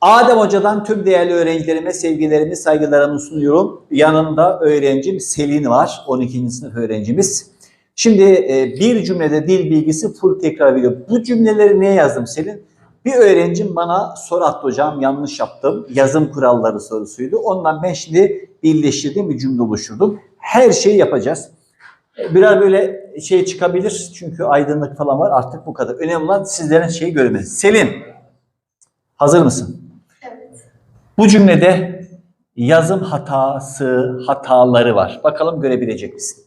Adem Hoca'dan tüm değerli öğrencilerime sevgilerimi, saygılarımı sunuyorum. Yanında öğrencim Selin var, 12. sınıf öğrencimiz. Şimdi e, bir cümlede dil bilgisi full tekrar veriyor. Bu cümleleri niye yazdım Selin? Bir öğrencim bana soru attı hocam yanlış yaptım. Yazım kuralları sorusuydu. Ondan ben şimdi birleştirdim bir cümle oluşturdum. Her şeyi yapacağız. Birer böyle şey çıkabilir çünkü aydınlık falan var artık bu kadar. Önemli olan sizlerin şeyi görmeniz. Selin hazır mısın? Bu cümlede yazım hatası, hataları var. Bakalım görebilecek misin?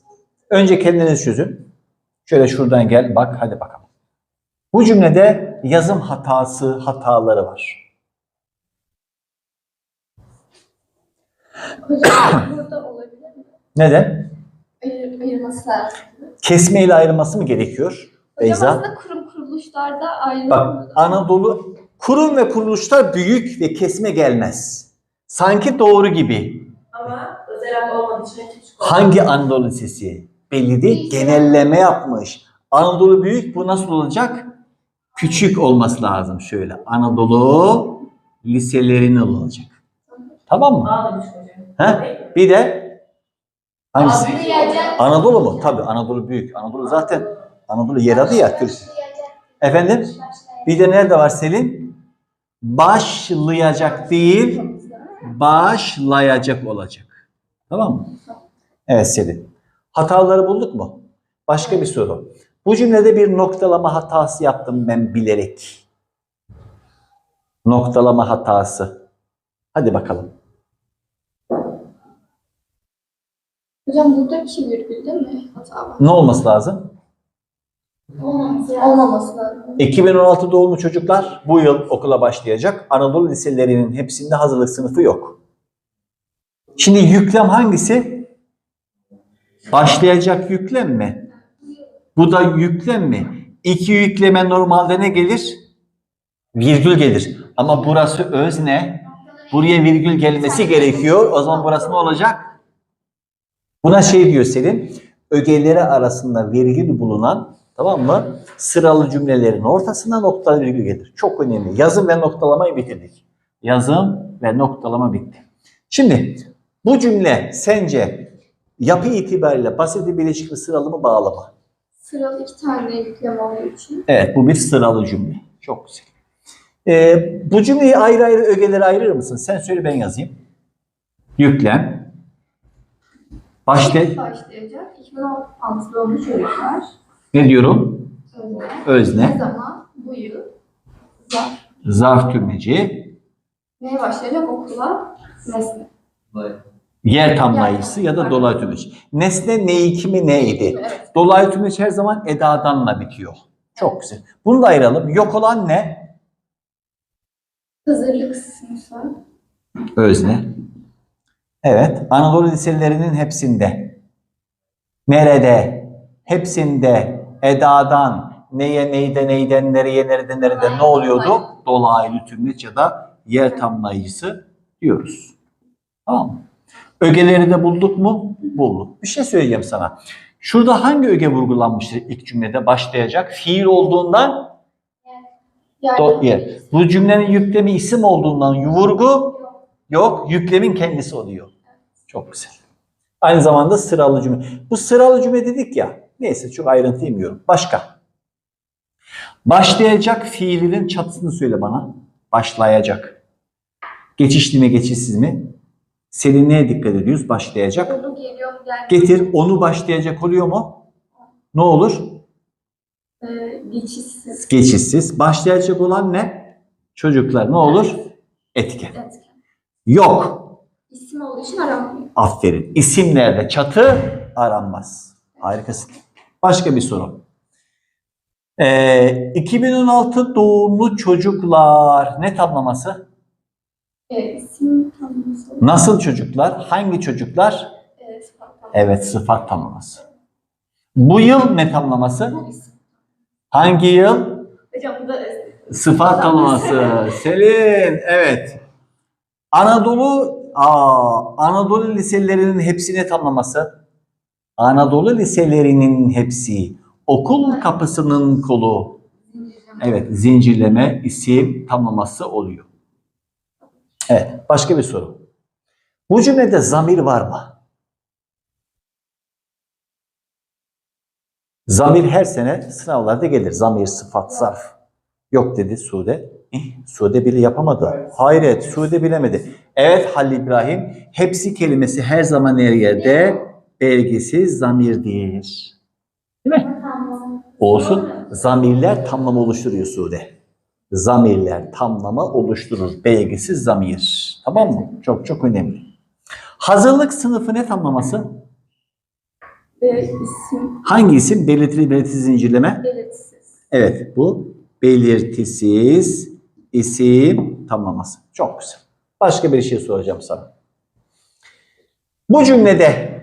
Önce kendiniz çözün. Şöyle şuradan gel bak hadi bakalım. Bu cümlede yazım hatası, hataları var. Hocam burada olabilir mi? Neden? Ayır, ayırması lazım. Kesme ile ayrılması mı gerekiyor? Hocam Beyza. aslında kurum kuruluşlarda ayrılıyor. Bak Anadolu kurum ve kuruluşlar büyük ve kesme gelmez. Sanki doğru gibi. Ama özel olmadığı için küçük oldu. Hangi Anadolu Lisesi? Belli değil. Genelleme yapmış. Anadolu büyük. Bu nasıl olacak? Küçük olması lazım şöyle. Anadolu liselerinin olacak. Tamam mı? Ağlamış hocam. Ha? Bir de hangisi? Anadolu mu? Tabii Anadolu büyük. Anadolu zaten Anadolu yer adı ya Türkiye. Efendim? Bir de nerede var Selin? Başlayacak değil, başlayacak olacak. Tamam mı? Evet Selin. Hataları bulduk mu? Başka bir soru. Bu cümlede bir noktalama hatası yaptım ben bilerek. Noktalama hatası. Hadi bakalım. Hocam burada iki virgül değil mi? Hata var. Ne olması lazım? Olmaması lazım. Olmaması lazım. 2016 doğumlu çocuklar bu yıl okula başlayacak. Anadolu liselerinin hepsinde hazırlık sınıfı yok. Şimdi yüklem hangisi? Başlayacak yüklem mi? Bu da yüklem mi? İki yükleme normalde ne gelir? Virgül gelir. Ama burası özne. Buraya virgül gelmesi gerekiyor. O zaman burası ne olacak? Buna şey diyor Selin. Ögeleri arasında virgül bulunan tamam mı? Sıralı cümlelerin ortasına noktalı virgül gelir. Çok önemli. Yazım ve noktalamayı bitirdik. Yazım ve noktalama bitti. Şimdi bu cümle sence yapı itibariyle basit bileşik ve sıralı mı bağlı mı? Sıralı iki tane yüklem olduğu için. Evet bu bir sıralı cümle. Çok güzel. Ee, bu cümleyi ayrı ayrı ögelere ayırır mısın? Sen söyle ben yazayım. Yüklem. Başta Başlayacak. 2016 doğumlu çocuklar. Ne diyorum? Özne. Özne. Ne zaman? Bu yıl. Var. Zarf tümleci. Neye başlayacak? Okula. Nesne. Yer tamlayıcısı ya da dolaylı tümleç. Nesne neyi kimi neydi? Evet. Dolaylı tümleç her zaman edadanla bitiyor. Çok güzel. Bunu da ayıralım. Yok olan ne? Hazırlık sınıfı. Özne. Evet. Anadolu liselerinin hepsinde. Nerede? Hepsinde edadan neye neyden neyden nereye nerede nerede ne oluyordu? Dolaylı tümleç ya da yer tamlayıcısı diyoruz. Tamam mı? Ögeleri de bulduk mu? Bulduk. Bir şey söyleyeceğim sana. Şurada hangi öge vurgulanmıştır ilk cümlede başlayacak? Fiil olduğundan Yani yer. Bu cümlenin yüklemi isim olduğundan vurgu yok. Yüklemin kendisi oluyor. Çok güzel. Aynı zamanda sıralı cümle. Bu sıralı cümle dedik ya. Neyse çok ayrıntı yemiyorum. Başka. Başlayacak fiilinin çatısını söyle bana. Başlayacak. Geçişli mi geçişsiz mi? Senin neye dikkat ediyoruz? Başlayacak. Onu geliyor mu gelmiyor Getir onu başlayacak oluyor mu? Ne olur? Ee, geçişsiz. Geçişsiz. Başlayacak olan ne? Çocuklar ne olur? Etken. Etken. Yok. İsim olduğu için aranmıyor. Aferin. İsimlerde çatı aranmaz. Harikasın. Başka bir soru. Ee, 2016 doğumlu çocuklar ne tamlaması? Ee, isim tanımlısı. Nasıl çocuklar? Hangi çocuklar? Ee, sıfat. Evet sıfat tamlaması. Bu yıl ne tamlaması? Hangi yıl? Hocam bu da özne. Sıfat tanıması. Selin, evet. Anadolu, aa, Anadolu liselerinin hepsini tamlaması. Anadolu liselerinin hepsi. Okul kapısının kolu. Evet, zincirleme, isim tamlaması oluyor. Evet, başka bir soru. Bu cümlede zamir var mı? Zamir her sene sınavlarda gelir. Zamir, sıfat, zarf. Yok dedi Sude. Eh, Sude bile yapamadı. Hayret, Sude bilemedi. Evet Halil İbrahim, hepsi kelimesi her zaman her yerde belgesiz zamirdir. Değil mi? Olsun. Zamirler tamlama oluşturuyor Sude. Zamirler tamlama oluşturur. Belgesiz zamir. Tamam mı? Çok çok önemli. Hazırlık sınıfı ne tamlaması? Ve isim Hangi isim? Belirtili belirtisiz zincirleme. belirtisiz. Evet bu belirtisiz isim tamlaması. Çok güzel. Başka bir şey soracağım sana. Bu cümlede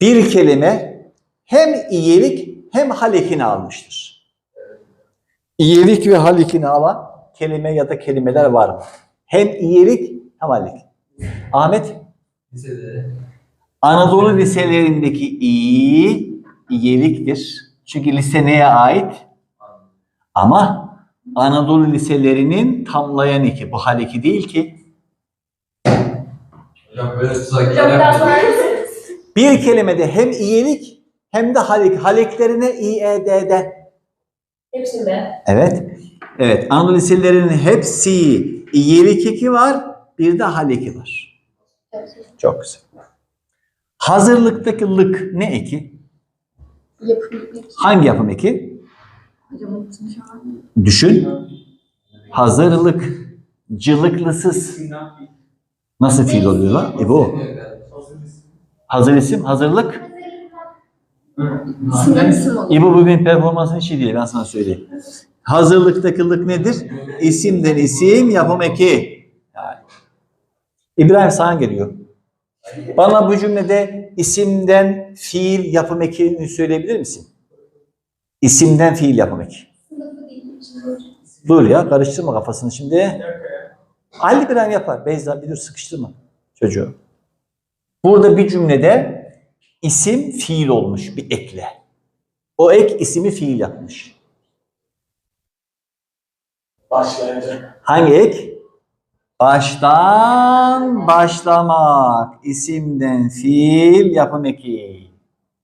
bir kelime hem iyilik hem halekini almıştır. İyilik ve halekini alan kelime ya da kelimeler var mı? Hem iyilik hem halek. Ahmet? Lisede Anadolu liselerindeki iyi, iyiliktir. Çünkü lise neye ait? Ama Anadolu liselerinin tamlayan eki. Bu hal eki değil ki. hocam böyle tuzaklar Bir kelimede hem iyilik hem de halek. Haleklerine İED'den. Hepsinde. Evet. Evet. Anadolu liselerinin hepsi iyilik eki var. Bir de haleki var. Çok güzel. Hazırlıktaki lık ne eki? Yapım. Hangi yapım eki? Düşün. Hazırlık. Cılıklısız. Nasıl fiil oluyor lan? E bu. Hazır isim, hazırlık. İsimden isim olur. İbo bugün performansın işi değil ben sana söyleyeyim. Hazırlıktaki lık nedir? İsimden isim, yapım eki. Yani. İbrahim sana geliyor. Bana bu cümlede isimden fiil yapım ekini söyleyebilir misin? İsimden fiil yapım eki. Dur ya karıştırma kafasını şimdi. Ali İbrahim yapar. Beyza bir dur sıkıştırma çocuğu. Burada bir cümlede isim fiil olmuş bir ekle. O ek ismi fiil yapmış. Başlayacak. Hangi ek? Baştan başlamak. İsimden fiil yapım eki.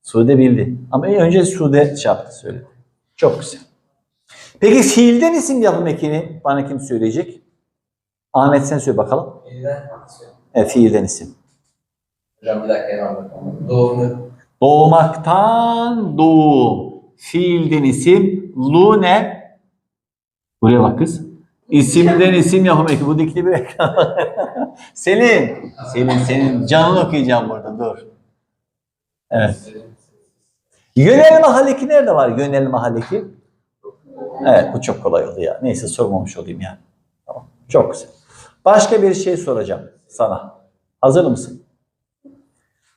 Sude bildi. Ama önce Sude yaptı söyledi. Çok güzel. Peki fiilden isim yapım ekini bana kim söyleyecek? Ahmet sen söyle bakalım. Yeniden. E, fiilden isim. Hocam bir dakika hemen. Doğumlu. Doğmaktan doğum. Fiilden isim. Lu ne? Buraya bak kız. İsimden isim yapım eki. Bu dikli bir. Selin. Selin senin canını okuyacağım burada dur. Evet. Yönelme haleki nerede var? Yönelme haleki. Evet bu çok kolay oldu ya. Neyse sormamış olayım yani. Tamam. Çok güzel. Başka bir şey soracağım sana. Hazır mısın?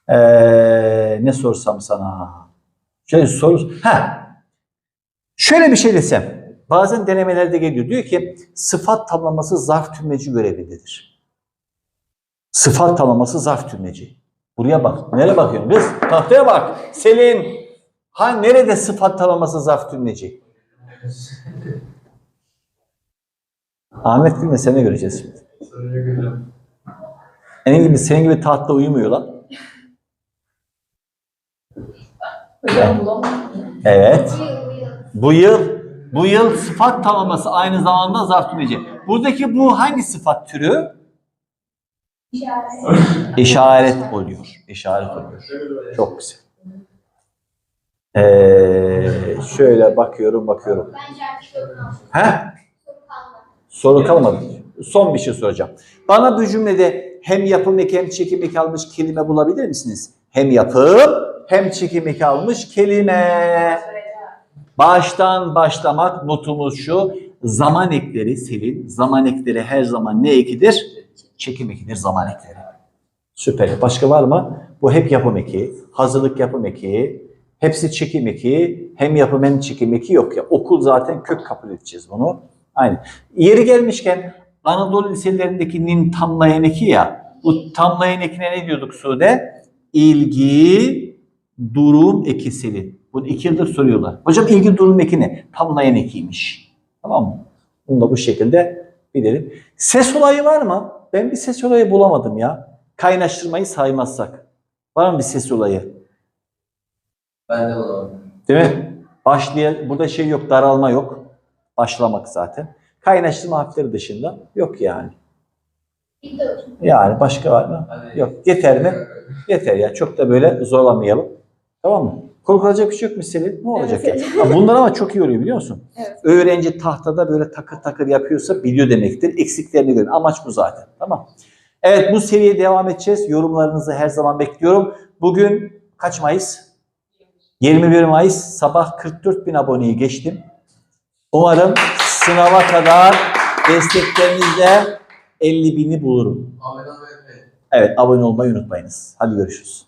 Ee, ne sorsam sana? Şöyle soru. Ha. Şöyle bir şey desem. Bazen denemelerde geliyor. Diyor ki sıfat tamlaması zarf tümleci görevindedir. Sıfat tamlaması zarf tümleci. Buraya bak. Nereye bakıyorsun kız? Tahtaya bak. Selin. Ha nerede sıfat tamlaması zarf tümleci? Ahmet bilme seni göreceğiz. Senin gibi, senin gibi tahtta uyumuyor lan. Hocam bulamadım. Evet. Bu yıl, bu yıl sıfat tamlaması aynı zamanda zarf tümleci. Buradaki bu hangi sıfat türü? İşaret. İşaret oluyor. İşaret oluyor. Çok güzel. Ee, şöyle bakıyorum bakıyorum. He? Soru kalmadı. Son bir şey soracağım. Bana bu cümlede hem yapım eki hem çekim eki almış kelime bulabilir misiniz? Hem yapım hem çekim eki almış kelime. Baştan başlamak notumuz şu. Zaman ekleri Selin. Zaman ekleri her zaman ne ekidir? Çekim ekidir zaman ekleri. Süper. Başka var mı? Bu hep yapım eki. Hazırlık yapım eki. Hepsi çekim eki. Hem yapım hem çekim eki yok ya. Okul zaten kök kabul edeceğiz bunu. Aynen. Yeri gelmişken Anadolu liselerindeki tamlayan eki ya. Bu tamlayan ekine ne diyorduk Sude? İlgi, durum eki Selin. Bunu iki yıldır soruyorlar. Hocam ilgi durum eki ne? Tamlayan ekiymiş. Tamam mı? Bunu da bu şekilde Bilelim. Ses olayı var mı? Ben bir ses olayı bulamadım ya. Kaynaştırmayı saymazsak. Var mı bir ses olayı? Ben de bulamadım. Değil mi? Başlaya, burada şey yok, daralma yok. Başlamak zaten. Kaynaştırma harfleri dışında yok yani. Yani başka var mı? Yok. Yeter mi? Yeter ya. Çok da böyle zorlamayalım. Tamam mı? Korkulacak bir şey yok mu Selin? Ne olacak Evet. ya? Ha, Bunlar ama çok iyi oluyor biliyor musun? Evet. Öğrenci tahtada böyle takır takır yapıyorsa biliyor demektir. Eksiklerini görün. Amaç bu zaten. Tamam. Evet bu seviyeye devam edeceğiz. Yorumlarınızı her zaman bekliyorum. Bugün kaç Mayıs? 21 Mayıs sabah 44 bin aboneyi geçtim. Umarım sınava kadar desteklerinizle 50 bini bulurum. Evet abone olmayı unutmayınız. Hadi görüşürüz.